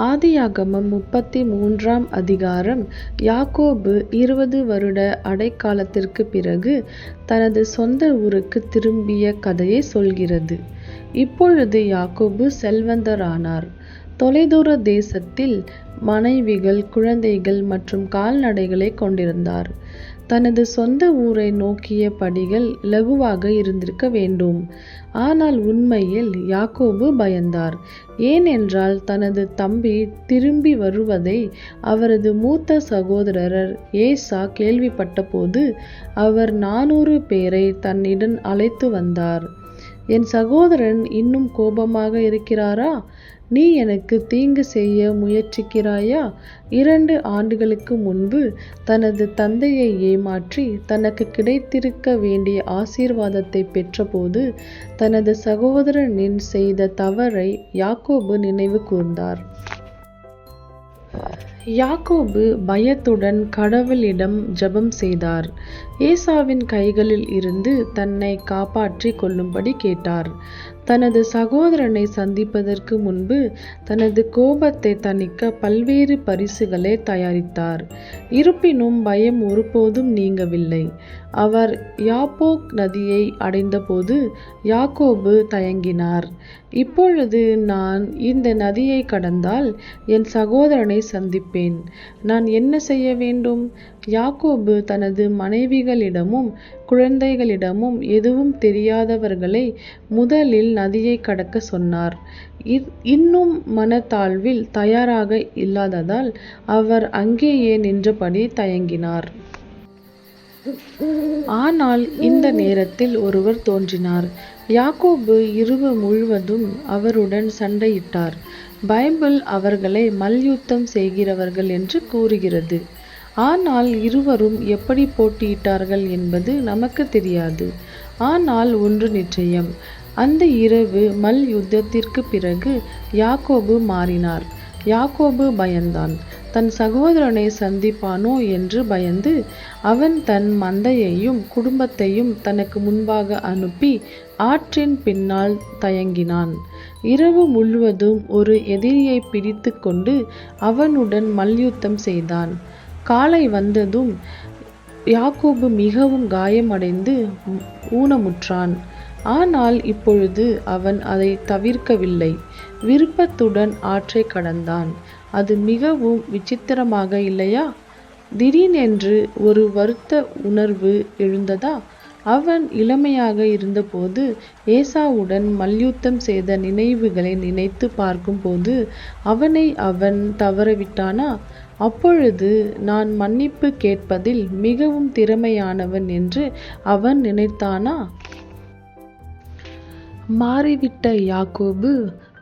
ஆதியாகமம் முப்பத்தி மூன்றாம் அதிகாரம் யாக்கோபு இருபது வருட அடைக்காலத்திற்கு பிறகு தனது சொந்த ஊருக்கு திரும்பிய கதையை சொல்கிறது. இப்பொழுது யாக்கோபு செல்வந்தரானார். தொலைதூர தேசத்தில் மனைவிகள் குழந்தைகள் மற்றும் கால்நடைகளைக் கொண்டிருந்தார். தனது சொந்த ஊரை நோக்கிய படிகள் லகுவாக இருந்திருக்க வேண்டும். ஆனால் உண்மையில் யாக்கோபு பயந்தார். ஏனென்றால் தனது தம்பி திரும்பி வருவதை அவரது மூத்த சகோதரர் ஏசா கேள்விப்பட்டபோது அவர் நானூறு பேரை தன்னிடம் அழைத்து வந்தார். என் சகோதரன் இன்னும் கோபமாக இருக்கிறாரா? நீ எனக்கு தீங்கு செய்ய முயற்சிக்கிறாயா? இரண்டு ஆண்டுகளுக்கு முன்பு தனது தந்தையை ஏமாற்றி தனக்கு கிடைத்திருக்க வேண்டிய ஆசீர்வாதத்தைப் பெற்றபோது தனது சகோதரனின் செய்த தவறை யாக்கோபு நினைவு கூர்ந்தார். யாக்கோபு பயத்துடன் கடவுளிடம் ஜெபம் செய்தார். ஏசாவின் கைகளில் இருந்து தன்னை காப்பாற்றிக் கொள்ளும்படி கேட்டார். தனது சகோதரனை சந்திப்பதற்கு முன்பு தனது கோபத்தை தணிக்க பல்வேறு பரிசுகளை தயாரித்தார். இருப்பினும் பயம் ஒருபோதும் நீங்கவில்லை. அவர் யாப்போக் நதியை அடைந்தபோது யாக்கோபு தயங்கினார். இப்பொழுது நான் இந்த நதியை கடந்தால் என் சகோதரனை சந்திப்பேன். நான் என்ன செய்ய வேண்டும்? யாக்கோபு தனது மனைவிகளிடமும் குழந்தைகளிடமும் எதுவும் தெரியாதவர்களை முதலில் நதியைக் கடக்கச் சொன்னார். இன்னும் மனத்தாழ்வில் தயாராக இல்லாததால் அவர் அங்கேயே நின்றபடி தயங்கினார். ஆனால் இந்த நேரத்தில் ஒருவர் தோன்றினார். யாக்கோபு இரவு முழுவதும் அவருடன் சண்டையிட்டார். பைபிள் அவர்களை மல்யுத்தம் செய்கிறவர்கள் என்று கூறுகிறது. ஆனால் இருவரும் எப்படி போட்டியிட்டார்கள் என்பது நமக்கு தெரியாது. ஆனால் ஒன்று நிச்சயம். அந்த இரவு மல்யுத்தத்திற்குப் பிறகு யாக்கோபு மாறினார். யாக்கோபு பயந்தான். தன் சகோதரனை சந்திப்பானோ என்று பயந்து அவன் தன் மந்தையையும் குடும்பத்தையும் தனக்கு முன்பாக அனுப்பி ஆற்றின் பின்னால் தயங்கினான். இரவு முழுவதும் ஒரு எதிரியை பிடித்து கொண்டு அவனுடன் மல்யுத்தம் செய்தான். காலை வந்ததும் யாக்கோபு மிகவும் காயமடைந்து ஊனமுற்றான். ஆனால் இப்பொழுது அவன் அதை தவிர்க்கவில்லை. விருப்பத்துடன் ஆற்றை கடந்தான். அது மிகவும் விசித்திரமாக இல்லையா? திடீரென்று ஒரு வருத்த உணர்வு எழுந்ததா? அவன் இளமையாக இருந்தபோது ஏசாவுடன் மல்யுத்தம் செய்த நினைவுகளை நினைத்து பார்க்கும்போது அவனை அவன் தவறவிட்டானா? அப்பொழுது நான் மன்னிப்பு கேட்பதில் மிகவும் திறமையானவன் என்று அவன் நினைத்தானா? மாறிவிட்ட யாக்கோபு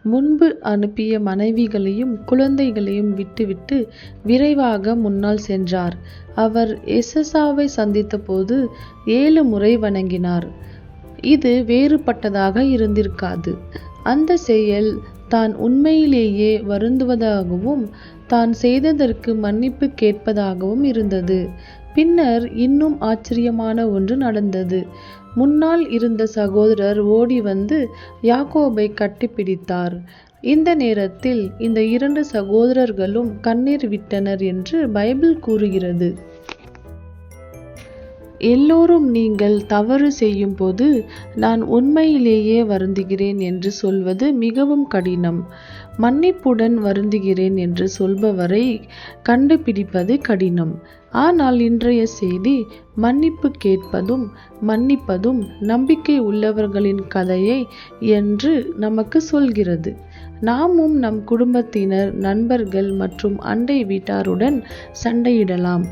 முன்பு அனுப்பிய மனைவிகளையும் குழந்தைகளையும் விட்டுவிட்டு விரைவாக முன்னால் சென்றார். அவர் ஏசாவைச் சந்தித்தபோது ஏழு முறை வணங்கினார். இது வேறுபட்டதாக இருந்திருக்காது. அந்த செயல் தான் உண்மையிலேயே வருந்துவதாகவும் தான் செய்ததற்கு மன்னிப்பு கேட்பதாகவும் இருந்தது. பின்னர் இன்னும் ஆச்சரியமான ஒன்று நடந்தது. முன்னால் இருந்த சகோதரர் ஓடி வந்து யாக்கோபை கட்டிப்பிடித்தார். இந்த நேரத்தில் இந்த இரண்டு சகோதரர்களும் கண்ணீர் விட்டனர் என்று பைபிள் கூறுகிறது. எல்லோரும் நீங்கள் தவறு செய்யும்போது நான் உண்மையிலேயே வருந்துகிறேன் என்று சொல்வது மிகவும் கடினம். மன்னிப்புடன் வருந்துகிறேன் என்று சொல்பவரை கண்டுபிடிப்பது கடினம். ஆனால் இன்றைய செய்தி மன்னிப்பு கேட்பதும் மன்னிப்பதும் நம்பிக்கை உள்ளவர்களின் கதையை என்று நமக்கு சொல்கிறது. நாமும் நம் குடும்பத்தினர் நண்பர்கள் மற்றும் அண்டை வீட்டாருடன் சண்டையிடலாம்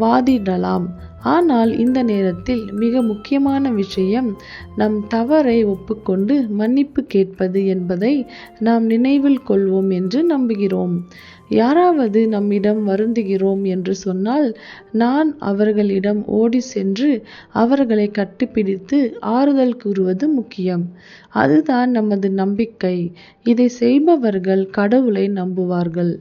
வாதிடலாம். ஆனால் இந்த நேரத்தில் மிக முக்கியமான விஷயம் நம் தவறை ஒப்புக்கொண்டு மன்னிப்பு கேட்பது என்பதை நாம் நினைவில் கொள்வோம் என்று நம்புகிறோம். யாராவது நம்மிடம் வருந்துகிறோம் என்று சொன்னால் நான் அவர்களிடம் ஓடிச் சென்று அவர்களை கட்டுப்பிடித்து ஆறுதல் கூறுவது முக்கியம். அதுதான் நமது நம்பிக்கை. இதை செய்பவர்கள் கடவுளை நம்புவார்கள்.